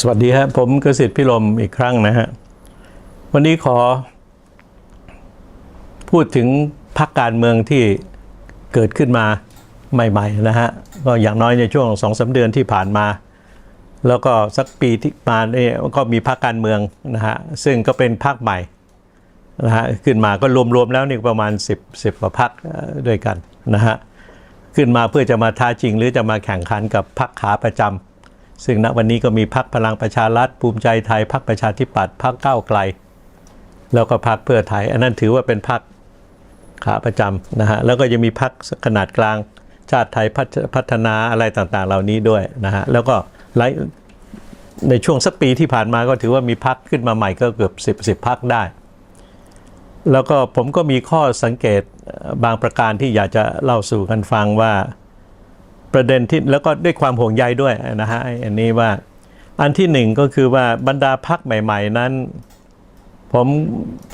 สวัสดีครับผมกสิทธิ์พิรมอีกครั้งนะฮะ วันนี้ขอ พูดถึงพักการเมืองที่เกิดขึ้นมาใหม่ๆนะฮะ ก็อย่างน้อยในช่วงสองสาเดือนที่ผ่านมา แล้วก็สักปีที่มาเนี่ยก็มีพักการเมืองนะฮะ ซึ่งก็เป็นพักใหม่นะฮะขึ้นมาก็รวมๆแล้วนี่ประมาณ 10 10กว่าพักด้วยกันนะฮะ ขึ้นมาเพื่อจะมาท้าชิงหรือจะมาแข่งขันกับพักขาประจำ ซึ่งณวันนี้ก็มีพักพลังประชารัฐภูมิใจไทยพักประชาธิปัตย์พักก้าวไกล แล้วก็พักเพื่อไทย อันนั้นถือว่าเป็นพักขาประจำนะฮะแล้วก็ยังมีพักขนาดกลางชาติไทยพัฒนาอะไรต่างๆ เหล่านี้ด้วยนะฮะแล้วก็ในช่วงสักปีที่ผ่านมาก็ถือว่ามีพักขึ้นมาใหม่ก็เกือบ 10 10พักได้ แล้วก็ผมก็มีข้อสังเกตบางประการที่อยากจะเล่าสู่กันฟังว่า ประเด็นที่แล้วก็ด้วยความห่วงใยด้วยนะฮะอันนี้ว่าอันที่หนึ่งก็คือว่าบรรดาพักใหม่ ๆ นั้น ผม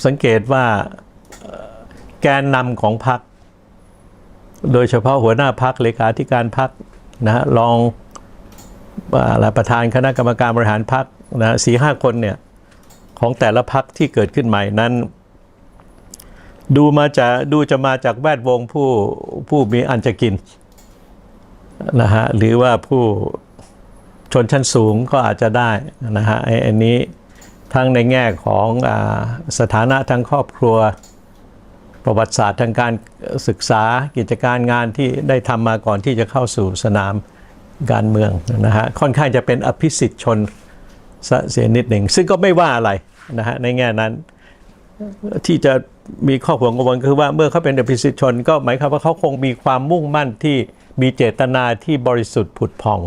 สังเกตว่าแกนนำของพัก โดยเฉพาะหัวหน้าพักเลขาธิการพักนะฮะรองอประธานคณะกรรมการบริหารพักนะสี่ห้าคนเนี่ยของแต่ละพักที่เกิดขึ้นใหม่นั้น ดูมาจากดูจะมาจากแวดวงผู้ผู้มีอันจะกิน นะฮะหรือว่าผู้ชนชั้นสูงก็อาจจะได้นะฮะไอ้อันนี้ทั้งในแง่ของอสถานะทางครอบครัวประวัติศาสตร์ทางการศึกษากิจการงานที่ได้ทำมาก่อนที่จะเข้าสู่สนามการเมืองนะฮะค่อนข้างจะเป็นอภิสิทธิ์ชนเสียนิดหนึ่ง ซึ่งก็ไม่ว่าอะไรนะฮะในแง่นั้นที่จะมีข้อห่วงกังวลคือว่าเมื่อเขาเป็นอภิสิทธิชน ก็หมายความว่าเขาคงมีความมุ่งมั่นที่ มีเจตนาที่บริสุทธิ์ผุดพอง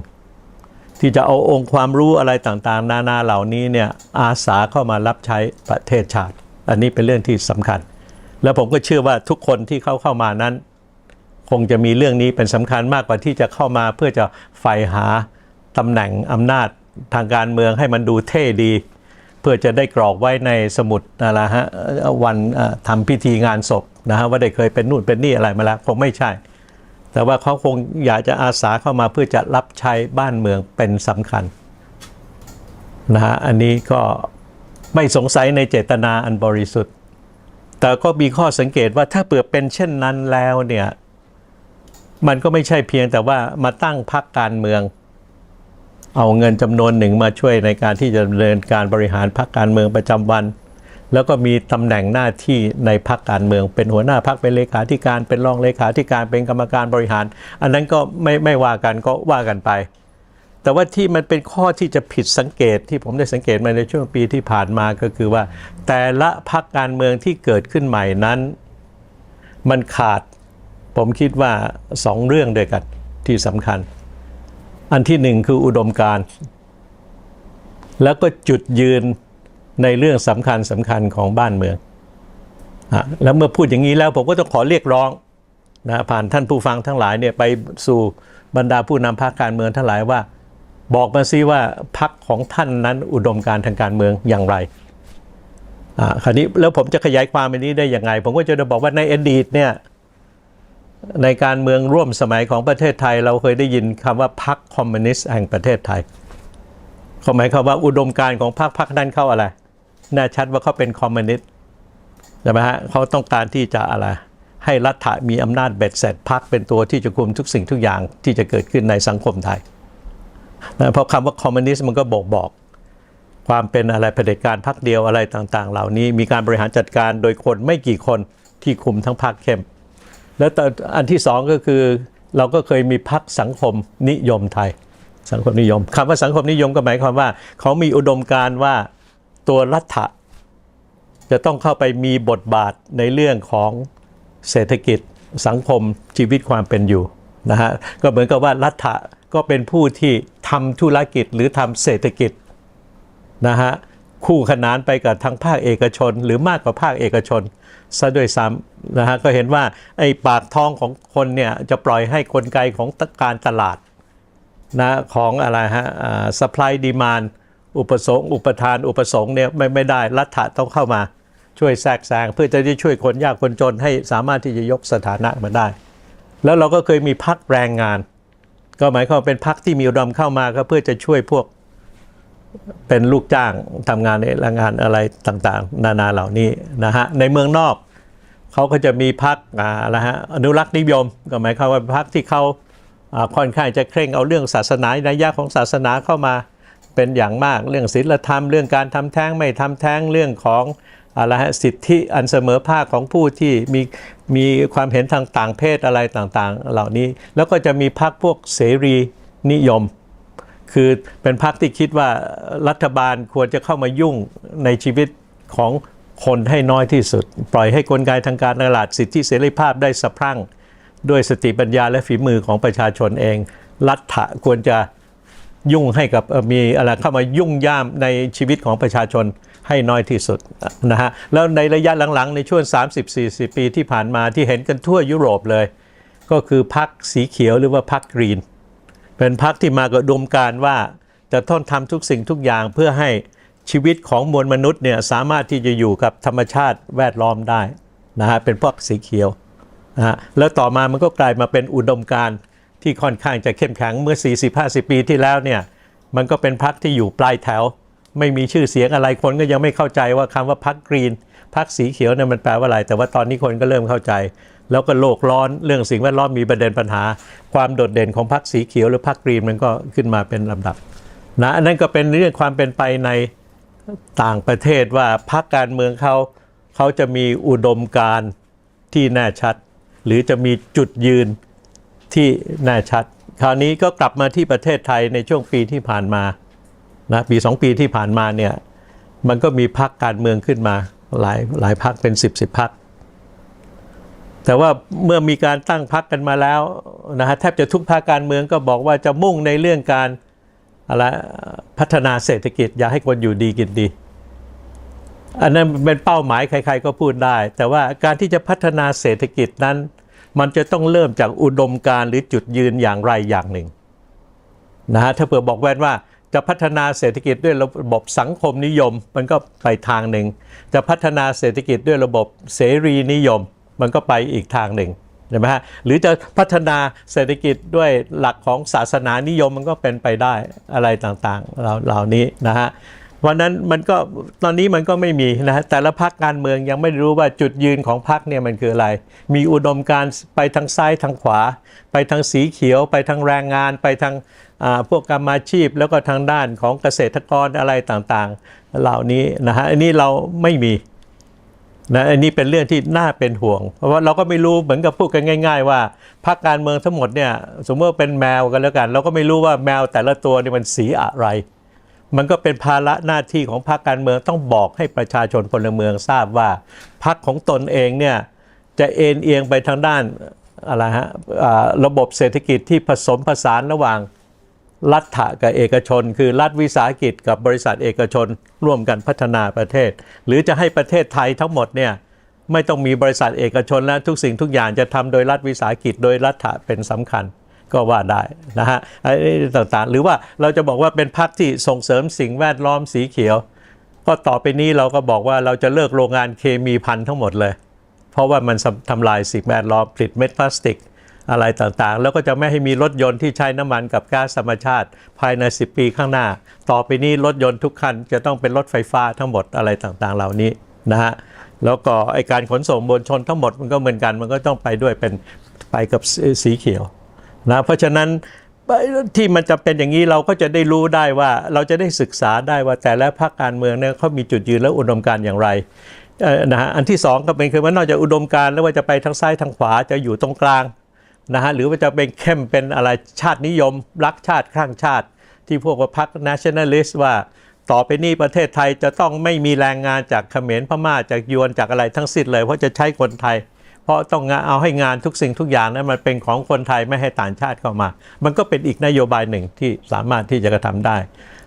ที่จะเอาองค์ความรู้อะไรต่างๆ นานาเหล่านี้เนี่ยอาสาเข้ามารับใช้ประเทศชาติ อันนี้เป็นเรื่องที่สำคัญ แล้วผมก็เชื่อว่าทุกคนที่เข้าเข้ามานั้น คงจะมีเรื่องนี้เป็นสำคัญมากกว่าที่จะเข้ามาเพื่อจะใฝ่หาตำแหน่งอำนาจทางการเมืองให้มันดูเท่ดี เพื่อจะได้กรอกไว้ในสมุดนะละฮะวันทำพิธีงานศพนะฮะว่าได้เคยเป็นนู่นเป็นนี่อะไรมาแล้วคงไม่ใช่ แต่ว่าเขาคงอยากจะอาสาเข้ามาเพื่อจะรับใช้บ้านเมืองเป็นสำคัญนะฮะอันนี้ก็ไม่สงสัยในเจตนาอันบริสุทธิ์ แต่ก็มีข้อสังเกตว่าถ้าเปิดเป็นเช่นนั้นแล้วเนี่ยมันก็ไม่ใช่เพียงแต่ว่ามาตั้งพรรคการเมือง เอาเงินจำนวนหนึ่งมาช่วยในการที่จะดำเนินการบริหารพรรคการเมืองประจำวัน แล้วก็มีตำแหน่งหน้าที่ในพรรคการเมือง เป็นหัวหน้าพรรคเป็นเลขาธิการ เป็นรองเลขาธิการเป็นกรรมการบริหาร อันนั้นก็ไม่ไม่ว่ากันก็ว่ากันไป แต่ว่าที่มันเป็นข้อที่จะผิดสังเกตที่ผมได้สังเกตมาในช่วงปีที่ผ่านมาก็คือว่า แต่ละพรรคการเมืองที่เกิดขึ้นใหม่นั้น มันขาด ผมคิดว่าสองเรื่องด้วยกันที่สำคัญ อันที่หนึ่งคืออุดมการ แล้วก็จุดยืน ในเรื่องสำคัญสำคัญของบ้านเมืองอแล้วเมื่อพูดอย่างนี้แล้วผมก็ต้องขอเรียกร้องนะผ่านท่านผู้ฟังทั้งหลายเนี่ยไปสู่บรรดาผู้นำพรรคการเมืองทั้งหลายว่า บอกมาซิว่าพรรคของท่านนั้นอุดมการทางการเมืองอย่างไรอ่าคราวนี้แล้วผมจะขยายความอันนี้ได้ยังไง ผมก็จะบอกว่าในอดีตเนี่ยในการเมืองร่วมสมัยของประเทศไทย เราเคยได้ยินคำว่าพรรคคอมมิวนิสต์แห่งประเทศไทยเขาหมายความว่าอุดมการณ์ของพรรคพรรคนั้นเข้าอะไร น่ชัดว่าเขาเป็นคอมมิวนิสต์ใช่ไหมฮะเขาต้องการที่จะอะไรให้รัฐมีอำนาจเบ็ดเสร็จพรรคเป็นตัวที่จะคุมทุกสิ่งทุกอย่างที่จะเกิดขึ้นในสังคมไทยนะเพราะคำว่าคอมมิวนิสต์มันก็บอกบอก ความเป็นอะไรเผด็จการพรรคเดียวอะไรต่างๆ เหล่านี้มีการบริหารจัดการโดยคนไม่กี่คนที่คุมทั้งพรรคเข้ม แล้วอันที่สองก็คือเราก็เคยมีพักสังคมนิยมไทย สังคมนิยมคำว่าสังคมนิยมก็หมายความว่า เขามีอุดมการณ์ว่า ตัวรัฐะจะต้องเข้าไปมีบทบาทในเรื่องของเศรษฐกิจสังคมชีวิตความเป็นอยู่นะฮะก็เหมือนกับว่ารัฐะก็เป็นผู้ที่ทำธุรกิจหรือทำเศรษฐกิจนะฮะคู่ขนานไปกับทางภาคเอกชน หรือมากกว่าภาคเอกชนซะด้วยซ้ำนะฮะก็เห็นว่าไอ้ปากท้องของคนเนี่ยจะปล่อยให้กลไกของการตลาดนะของอะไรฮะสป라이ดีมาน อุปสงค์อุปทานอุปสงค์เนี่ยไม่ไม่ได้รัฐะต้องเข้ามาช่วยแทรกแซงเพื่อจะได้ช่วยคนยากคนจนให้สามารถที่จะยกสถานะมาได้ แล้วเราก็เคยมีพักแรงงาน ก็หมายความเป็นพักที่มีอุดมเข้ามาก็เพื่อจะช่วยพวกเป็นลูกจ้างทำงานในแรงงานอะไรต่างๆ นานาเหล่านี้นะฮะในเมืองนอกเขาก็จะมีพักอะไรฮะอนุรักษ์นิยม ก็หมายความว่าพักที่เขาค่อนข้างจะเคร่งเอาเรื่องศาสนาในยยะของศาสนาเข้ามา เป็นอย่างมากเรื่องศีลธรรมเรื่องการทำแท้งไม่ทำแท้งเรื่องของอะไรฮะสิทธิอันเสมอภาคของผู้ที่มีมีความเห็นทางต่างเพศอะไรต่างๆ เหล่านี้ แล้วก็จะมีพักพวกเสรีนิยม คือเป็นพรรคที่คิดว่ารัฐบาลควรจะเข้ามายุ่งในชีวิตของคนให้น้อยที่สุด ปล่อยให้กลไกทางการตลาดสิทธิเสรีภาพได้สะพรั่ง ด้วยสติปัญญาและฝีมือของประชาชนเอง รัฐะควรจะ ยุ่งให้กับมีอะไรเข้ามายุ่งย่ามในชีวิตของประชาชนให้น้อยที่สุดนะฮะแล้วในระยะหลังๆ ในช่วง 30-40 ปีที่ผ่านมาที่เห็นกันทั่วยุโรปเลย ก็คือพรรคสีเขียวหรือว่าพรรคกรีน เป็นพรรคที่มากับอุดมการว่าจะต้องทำทุกสิ่งทุกอย่างเพื่อให้ชีวิตของมวลมนุษย์เนี่ยสามารถที่จะอยู่กับธรรมชาติแวดล้อมได้นะฮะเป็นพวกสีเขียวนะฮะแล้วต่อมามันก็กลายมาเป็นอุดมการ ที่ค่อนข้างจะเข้มแข็งเมื่อ 40-50 ปีที่แล้วเนี่ยมันก็เป็นพรรคที่อยู่ปลายแถว ไม่มีชื่อเสียงอะไรคนก็ยังไม่เข้าใจว่าคำว่าพรรคกรีนพรรคสีเขียวเนี่ยมันแปลว่าอะไร แต่ว่าตอนนี้คนก็เริ่มเข้าใจ แล้วก็โลกร้อนเรื่องสิ่งแวดล้อมมีประเด็นปัญหา ความโดดเด่นของพรรคสีเขียวหรือพรรคกรีนมันก็ขึ้นมาเป็นลำดับนะอันนั้นก็เป็นเรื่องความเป็นไปในต่างประเทศว่าพรรคการเมืองเขาเขาจะมีอุดมการที่แน่ชัด หรือจะมีจุดยืน ที่แน่ชัด คราวนี้ก็กลับมาที่ประเทศไทยในช่วงปีที่ผ่านมานะปีสองปีที่ผ่านมาเนี่ยมันก็มีพรรคการเมืองขึ้นมาหลายหลายพรรคเป็นสิบสิบพรรคแต่ว่าเมื่อมีการตั้งพักกันมาแล้วนะฮะแทบจะทุกภาคการเมืองก็บอกว่าจะมุ่งในเรื่องการอะไรพัฒนาเศรษฐกิจอยากให้คนอยู่ดีกินดี อันนั้นเป็นเป้าหมายใคร ๆ ก็พูดได้ แต่ว่าการที่จะพัฒนาเศรษฐกิจนั้น มันจะต้องเริ่มจากอุดมการหรือจุดยืนอย่างไรอย่างหนึ่งนะฮะถ้าเผื่อบอกแว่นว่าจะพัฒนาเศรษฐกิจด้วยระบบสังคมนิยม มันก็ไปทางหนึ่ง จะพัฒนาเศรษฐกิจด้วยระบบเสรีนิยม มันก็ไปอีกทางหนึ่งใช่ไหมฮะหรือจะพัฒนาเศรษฐกิจด้วยหลักของศาสนานิยมมันก็เป็นไปได้อะไรต่างๆเหล่านี้นะฮะ วันนั้นมันก็ตอนนี้มันก็ไม่มีนะแต่ละพรรคการเมืองยังไม่รู้ว่าจุดยืนของพรรคเนี่ยมันคืออะไร มีอุดมการไปทางซ้ายทางขวา ไปทางสีเขียว ไปทางแรงงาน ไปทางพวกกรรมาชีพ แล้วก็ทางด้านของเกษตรกรอะไรต่างๆ เหล่านี้นะฮะอันนี้เราไม่มีนะอันนี้เป็นเรื่องที่น่าเป็นห่วง เพราะว่าเราก็ไม่รู้เหมือนกับพูดกันง่าย ๆ ว่าพรรคการเมืองทั้งหมดเนี่ยสมมติว่าเป็นแมวกันแล้วกัน เราก็ไม่รู้ว่าแมวแต่ละตัวนี่มันสีอะไร มันก็เป็นภาระหน้าที่ของพรรคการเมืองต้องบอกให้ประชาชนพลเมืองทราบว่าพรรคของตนเองเนี่ยจะเอ็นเอียงไปทางด้านอะไรฮะระบบเศรษฐกิจที่ผสมผสานระหว่างรัฐะกับเอกชน คือรัฐวิสาหกิจกับบริษัทเอกชนร่วมกันพัฒนาประเทศ หรือจะให้ประเทศไทยทั้งหมดเนี่ยไม่ต้องมีบริษัทเอกชนและทุกสิ่งทุกอย่างจะทำโดยรัฐวิสาหกิจโดยรัฐะเป็นสำคัญ ก็ว่าได้นะฮะไอ้ต่างๆ หรือว่าเราจะบอกว่าเป็นพรรคที่ส่งเสริมสิ่งแวดล้อมสีเขียว ก็ต่อไปนี้เราก็บอกว่าเราจะเลิกโรงงานเคมีพันทั้งหมดเลย เพราะว่ามันทำลายสิ่งแวดล้อมผลิตเม็ดพลาสติกอะไรต่างๆ แล้วก็จะไม่ให้มีรถยนต์ที่ใช้น้ำมันกับก๊าซธรรมชาติ ภายใน 10 ปีข้างหน้า ต่อไปนี้รถยนต์ทุกคันจะต้องเป็นรถไฟฟ้าทั้งหมดอะไรต่างๆ เหล่านี้นะฮะแล้วก็ไอการขนส่งมวลชนทั้งหมดมันก็เหมือนกันมันก็ต้องไปด้วยเป็นไปกับสีเขียว นะเพราะฉะนั้นที่มันจะเป็นอย่างนี้เราก็จะได้รู้ได้ว่าเราจะได้ศึกษาได้ว่าแต่ละพรรคการเมืองเนี่ยเขามีจุดยืนและอุดมการณ์อย่างไรนะฮะอันที่สองก็เป็นคือว่านอกจากอุดมการณ์แล้วว่าจะไปทางซ้ายทางขวาจะอยู่ตรงกลางนะฮะหรือว่าจะเป็นเข้มเป็นอะไรชาตินิยม รักชาติข้างชาติ ที่พวกว่าพรรค nationalist ว่าต่อไปนี้ประเทศไทยจะต้องไม่มีแรงงานจากเขมรพม่าจากยวนจากอะไรทั้งสิ้นเลย เพราะจะใช้คนไทย ราะต้องเอาให้งานทุกสิ่งทุกอย่างนั้นมันเป็นของคนไทยไม่ให้ต่างชาติเข้ามา มันก็เป็นอีกนโยบายหนึ่งที่สามารถที่จะกระทำได้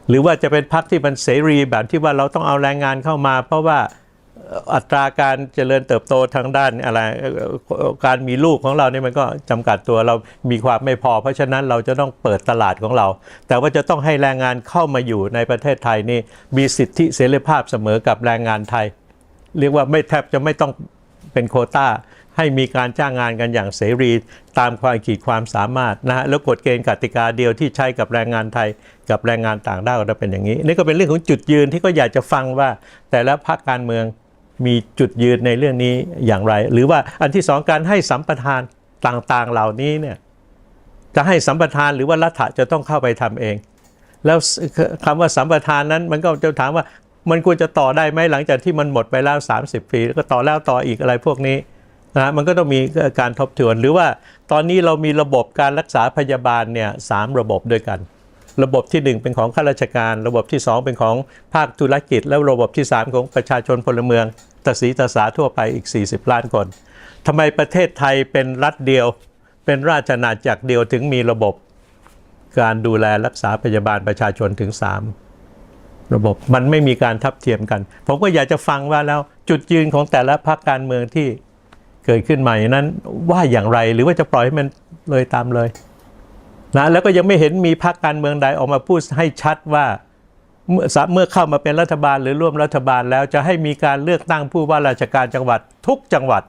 หรือว่าจะเป็นพรรคที่มันเสรีแบบที่ว่าเราต้องเอาแรงงานเข้ามา เพราะว่าอัตราการเจริญเติบโตทางด้านอะไรการมีลูกของเราเนี่ยมันก็จำกัดตัวเรามีความไม่พอ เพราะฉะนั้นเราจะต้องเปิดตลาดของเรา แต่ว่าจะต้องให้แรงงานเข้ามาอยู่ในประเทศไทยนี่มีสิทธิเสรีภาพเสมอกับแรงงานไทย เรียกว่าไม่แทบจะไม่ต้อง เป็นโควต้า ให้มีการจ้างงานกันอย่างเสรี ตามความขีดความสามารถนะฮะแล้วกฎเกณฑ์กติกาเดียวที่ใช้กับแรงงานไทย กับแรงงานต่างด้าวจะเป็นอย่างนี้ นี่ก็เป็นเรื่องของจุดยืนที่ก็อยากจะฟังว่า แต่ละพรรคการเมืองมีจุดยืนในเรื่องนี้อย่างไร หรือว่าอันที่สองการให้สัมปทานต่างๆเหล่านี้เนี่ยจะให้สัมปทานหรือว่ารัฐะจะต้องเข้าไปทำเอง แล้วคำว่าสัมปทานนั้นมันก็จะถามว่า มันควรจะต่อได้ไหมหลังจากที่มันหมดไปแล้ว 30 ปี แล้วก็ต่อแล้วต่ออีกอะไรพวกนี้นะมันก็ต้องมีการทบทวน หรือว่าตอนนี้เรามีระบบการรักษาพยาบาลเนี่ยสามระบบด้วยกัน ระบบที่ 1 เป็นของข้าราชการ ระบบที่ 2 เป็นของภาคธุรกิจ แล้วระบบที่ 3 ของประชาชนพลเมืองตสีตสาทั่วไปอีก 40 ล้านคนทำไมประเทศไทยเป็นรัฐเดียว เป็นราชอาณาจักรเดียวถึงมีระบบการดูแลรักษาพยาบาลประชาชนถึง 3 ระบบมันไม่มีการทับเทียมกัน ผมก็อยากจะฟังว่าแล้วจุดยืนของแต่ละพรรคการเมืองที่เกิดขึ้นใหม่นั้นว่าอย่างไรหรือว่าจะปล่อยให้มันเลยตามเลยนะแล้วก็ยังไม่เห็นมีพรรคการเมืองใดออกมาพูดให้ชัดว่าเมื่อเมื่อเข้ามาเป็นรัฐบาลหรือร่วมรัฐบาลแล้วจะให้มีการเลือกตั้งผู้ว่าราชการจังหวัดทุกจังหวัด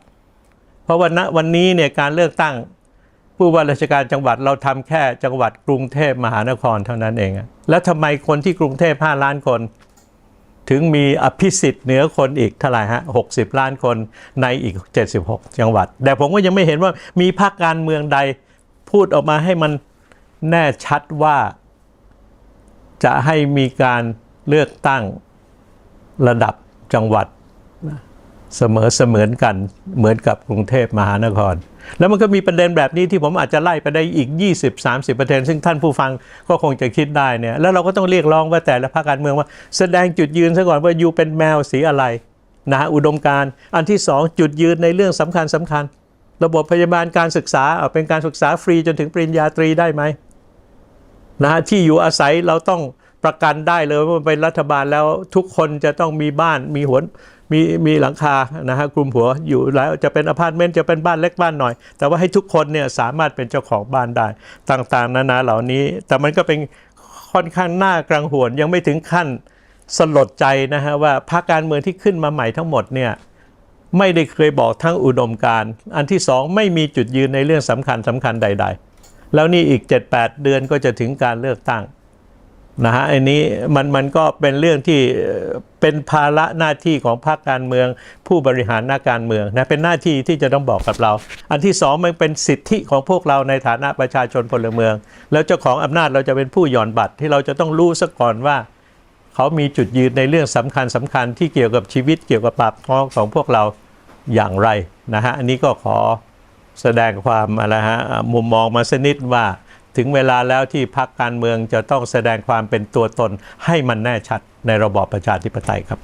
เพราะว่าณวันนี้เนี่ยการเลือกตั้ง ผู้ว่าราชการจังหวัดเราทำแค่จังหวัดกรุงเทพมหานครเท่านั้นเอง แล้วทำไมคนที่กรุงเทพ5ล้านคน ถึงมีอภิสิทธิ์เหนือคนอีกเท่าไหร่ฮะ60ล้านคนในอีก 76 จังหวัด แต่ผมก็ยังไม่เห็นว่ามีพรรคการเมืองใดพูดออกมาให้มันแน่ชัดว่าจะให้มีการเลือกตั้งระดับจังหวัด เสมอเสมือนกันเหมือนกับกรุงเทพมหานคร แล้วมันก็มีประเด็นแบบนี้ที่ผมอาจจะไล่ไปได้อีก 20-30ประเด็นซึ่งท่านผู้ฟังก็คงจะคิดได้เนี่ยแล้วเราก็ต้องเรียกร้องว่าแต่ละภาคการเมืองว่าแสดงจุดยืนซะก่อนว่าอยู่เป็นแมวสีอะไรนะฮะอุดมการอันที่สองจุดยืนในเรื่องสำคัญสำคัญ ระบบพยาบาลการศึกษาเอาเป็นการศึกษาฟรีจนถึงปริญญาตรีได้ไหมนะฮะที่อยู่อาศัยเราต้องประกันได้เลยว่าเป็นรัฐบาลแล้วทุกคนจะต้องมีบ้านมีหัว มีมีหลังคานะฮะคลุมหัวอยู่แล้วจะเป็นอพาร์ตเมนต์จะเป็นบ้านเล็กบ้านหน่อย แต่ว่าให้ทุกคนเนี่ยสามารถเป็นเจ้าของบ้านได้ต่างๆ นานาเหล่านี้ แต่มันก็เป็นค่อนข้างน่ากรังหวนยังไม่ถึงขั้นสลดใจนะฮะว่าพรรคการเมืองที่ขึ้นมาใหม่ทั้งหมดเนี่ยไม่ได้เคยบอกทั้งอุดมการอันที่สองไม่มีจุดยืนในเรื่องสำคัญสำคัญใด ๆ แล้วนี่อีก 7-8 เดือนก็จะถึงการเลือกตั้ง นะฮะอันนี้มันมันก็เป็นเรื่องที่เป็นภาระหน้าที่ของพรรคการเมือง ผู้บริหารหน้าการเมืองนะเป็นหน้าที่ที่จะต้องบอกกับเรา อันที่สองมันเป็นสิทธิของพวกเราในฐานะประชาชนพลเมือง แล้วเจ้าของอำนาจเราจะเป็นผู้หย่อนบัตรที่เราจะต้องรู้ซะก่อนว่า เขามีจุดยืนในเรื่องสำคัญสำคัญที่เกี่ยวกับชีวิตเกี่ยวกับปากท้องของพวกเราอย่างไรนะฮะอันนี้ก็ขอแสดงความอะไรฮะมุมมองมาสนิดว่า ถึงเวลาแล้วที่พรรคการเมืองจะต้องแสดงความเป็นตัวตนให้มันแน่ชัดในระบอบประชาธิปไตยครับ